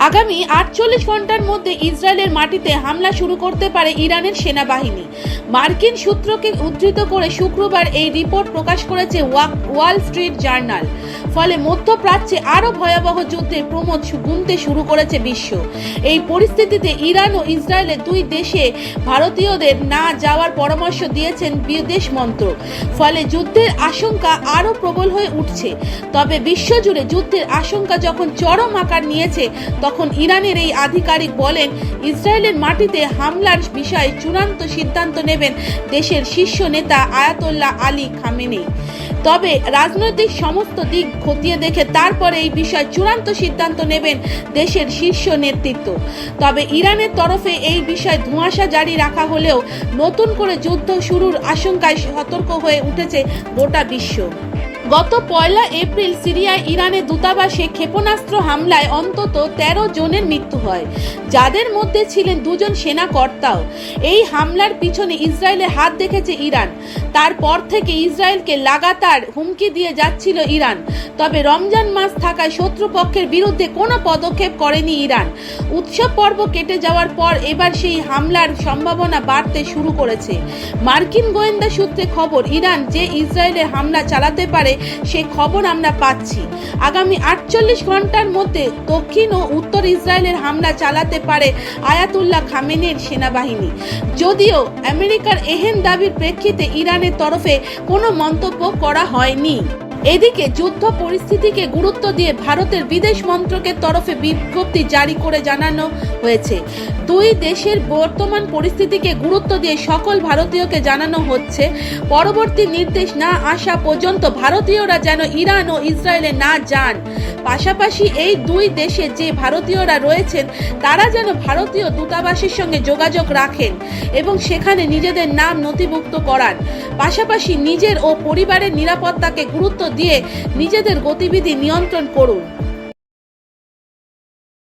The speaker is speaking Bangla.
আগামী আটচল্লিশ ঘণ্টার মধ্যে ইসরায়েলের মাটিতে হামলা শুরু করতে পারে ইরানের সেনাবাহিনী। মার্কিন সূত্রকে উদ্ধৃত করে শুক্রবার এই রিপোর্ট প্রকাশ করেছে ওয়া- ওয়াল স্ট্রিট জার্নাল। ফলে মধ্যপ্রাচ্যে আরও ভয়াবহ যুদ্ধের প্রমোদ গুনতে শুরু করেছে বিশ্ব। এই পরিস্থিতিতে ইরান ও ইসরায়েলের দুই দেশে ভারতীয়দের না যাওয়ার পরামর্শ দিয়েছেন বিদেশ মন্ত্রক। ফলে যুদ্ধের আশঙ্কা আরও প্রবল হয়ে উঠছে। তবে বিশ্বজুড়ে যুদ্ধের আশঙ্কা যখন চরম আকার নিয়েছে, তখন ইরানের এই আধিকারিক বলেন, ইসরায়েলের মাটিতে হামলার বিষয়ে চূড়ান্ত সিদ্ধান্ত নেবেন দেশের শীর্ষ নেতা আয়াতোল্লাহ আলী খামেনি। তবে রাজনৈতিক সমস্ত দিক খতিয়ে দেখে তারপরে এই বিষয়ে চূড়ান্ত সিদ্ধান্ত নেবেন দেশের শীর্ষ নেতৃত্ব। তবে ইরানের তরফে এই বিষয়ে ধোঁয়াশা জারি রাখা হলেও নতুন করে যুদ্ধ শুরুর আশঙ্কায় সতর্ক হয়ে উঠেছে গোটা বিশ্ব। গত পয়লা এপ্রিল সিরিয়ায় ইরানের দূতাবাসে ক্ষেপণাস্ত্র হামলায় অন্তত ১৩ জনের মৃত্যু হয়। যাদের মধ্যে ছিলেন দুজন সেনা কর্তাও। এই হামলার পিছনে ইসরায়েলের হাত দেখেছে ইরান। তারপর থেকে ইসরায়েলকে লাগাতার হুমকি দিয়ে যাচ্ছিল ইরান। তবে রমজান মাস থাকায় শত্রুপক্ষের বিরুদ্ধে কোনো পদক্ষেপ করেনি ইরান। উৎসব পর্ব কেটে যাওয়ার পর এবার সেই হামলার সম্ভাবনা বাড়তে শুরু করেছে। মার্কিন গোয়েন্দা সূত্রে খবর, ইরান যে ইসরায়েলের হামলা চালাতে পারে সে খবর আমরা পাচ্ছি। আগামী আটচল্লিশ ঘণ্টার মধ্যে দক্ষিণ ও উত্তর ইসরায়েলের হামলা চালাতে পারে আয়াতুল্লাহ খামেনের সেনাবাহিনী। যদিও আমেরিকার এহেন দাবির প্রেক্ষিতে ইরানের তরফে কোনো মন্তব্য করা হয়নি। এদিকে যুদ্ধ পরিস্থিতিকে গুরুত্ব দিয়ে ভারতের বিদেশ মন্ত্রকের তরফে বিজ্ঞপ্তি জারি করে জানানো হয়েছে। দুই দেশের বর্তমান পরিস্থিতিকে গুরুত্ব দিয়ে সকল ভারতীয়কে জানানো হচ্ছে। পরবর্তী নির্দেশ না আসা পর্যন্ত ভারতীয়রা যেন ইরান ও ইসরায়েলে না যান। পাশাপাশি এই দুই দেশে যে ভারতীয়রা রয়েছেন, তারা যেন ভারতীয় দূতাবাসের সঙ্গে যোগাযোগ রাখেন এবং সেখানে নিজেদের নাম নথিভুক্ত করান। পাশাপাশি নিজের ও পরিবারের নিরাপত্তাকে গুরুত্ব দিয়ে নিজেদের গতিবিধি নিয়ন্ত্রণ করুন।